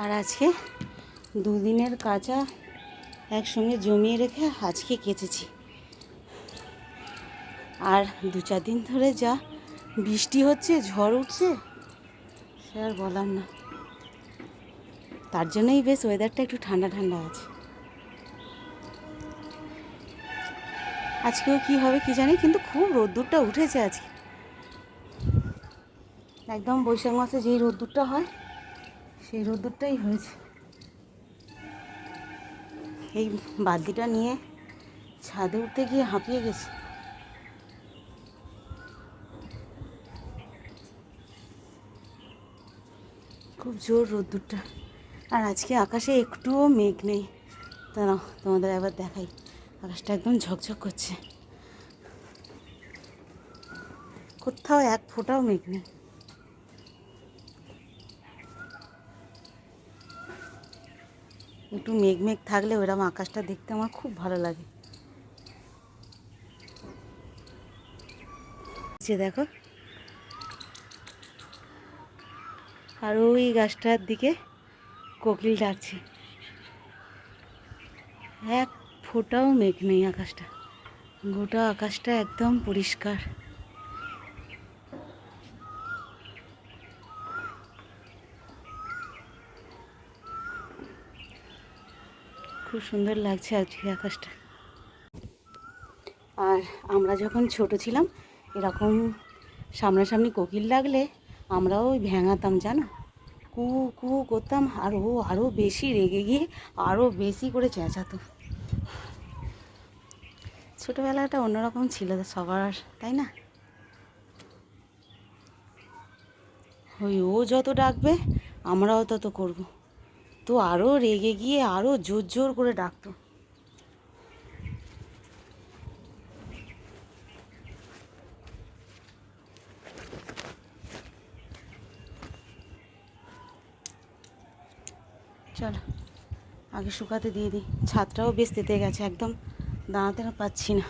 আর আজকে দুদিনের কাঁচা একসঙ্গে জমিয়ে রেখে আজকে কেচেছি। আর দু চার দিন ধরে যা বৃষ্টি হচ্ছে, ঝড় উঠছে, সে আর বলার না। তার জন্যই বেশ ওয়েদারটা একটু ঠান্ডা ঠান্ডা আছে। আজকেও কি হবে কি জানি, কিন্তু খুব রোদ্দুরটা উঠেছে আজকে। একদম বৈশাখ মাসে যেই রোদ্দুরটা হয় সেই রোদ্দুরটাই হয়েছে। এই বালতিটা নিয়ে ছাদে উঠতে গিয়ে হাঁপিয়ে গেছে। খুব জোর রোদ্দুরটা। আর আজকে আকাশে একটুও মেঘ নেই। দাঁড়াও, তোমাদের একবার দেখাই। আকাশটা একদম ঝকঝক করছে। কোথাও এক ফোঁটাও মেঘ নেই। একটু মেঘ মেঘ থাকলে ওরকম আকাশটা দেখতে আমার খুব ভালো লাগে। যে দেখো। আর ওই গাছটার দিকে কোকিল ডাকছে। এক ফোঁটাও মেঘ নেই আকাশটা। গোটা আকাশটা একদম পরিষ্কার। খুব সুন্দর লাগছে আজকে আকাশটা। আর আমরা যখন ছোট ছিলাম, এরকম সামনাসামনি কোকিল লাগলে আমরাও ওই ভেঙাতাম, জানো? কু কু করতাম, আর ও আরও বেশি রেগে গিয়ে আরও বেশি করে চেঁচাতো। ছোটোবেলাটা অন্যরকম ছিল সবার, তাই না? ওই ও যত ডাকবে, আমরাও তত করব। তো আরও রেগে গিয়ে আরও জোর জোর করে ডাকতো। চল, আগে শুকাতে দিয়ে দিই। ছাদটাও বেশ তেতে গেছে, একদম দাঁড়াতে পাচ্ছি না।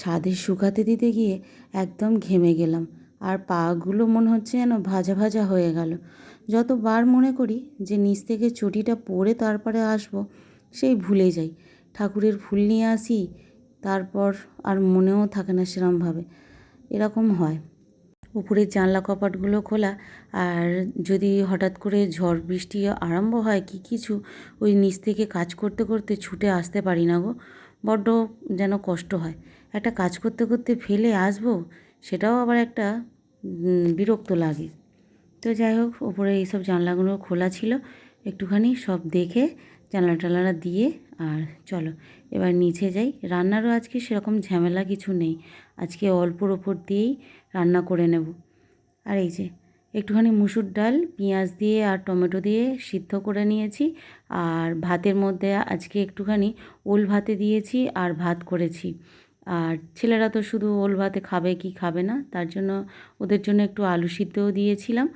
ছাদে শুকাতে দিতে গিয়ে একদম ঘেমে গেলাম। আর পাগুলো মনে হচ্ছে যেন ভাজা ভাজা হয়ে গেল। যতবার মনে করি যে নিচ থেকে চটিটা পরে তারপরে আসব, সেই ভুলে যাই। ঠাকুরের ফুল নিয়ে আসি, তারপর আর মনেও থাকে না সেরমভাবে। এরকম হয়। উপরের জানলা কপাটগুলো খোলা, আর যদি হঠাৎ করে ঝড় বৃষ্টি আরম্ভ হয় কি কিছু, ওই নিচ থেকে কাজ করতে করতে ছুটে আসতে পারি না গো। বড্ড যেন কষ্ট হয়। একটা কাজ করতে করতে ফেলে আসব, সেটাও আবার একটা বিরক্ত লাগে। তো যাই হোক, ওপরে এইসব জানলাগুলো খোলা ছিল। একটুখানি সব দেখে জানলা টানলা দিয়ে আর চলো, এবার নিচে যাই। রান্নারও আজকে সেরকম ঝামেলা কিছু নেই। আজকে অল্পর ওপর দিয়েই রান্না করে নেব। আর এই যে, একটুখানি মুসুর ডাল, পেঁয়াজ দিয়ে আর টমেটো দিয়ে সিদ্ধ করে নিয়েছি। আর ভাতের মধ্যে আজকে একটুখানি ওল ভাতে দিয়েছি আর ভাত করেছি। আর ছেলেরা তো শুধু ওল ভাতে খাবে কি খাবে না, তার জন্য ওদের জন্য একটু আলু সিদ্ধও দিয়েছিলাম।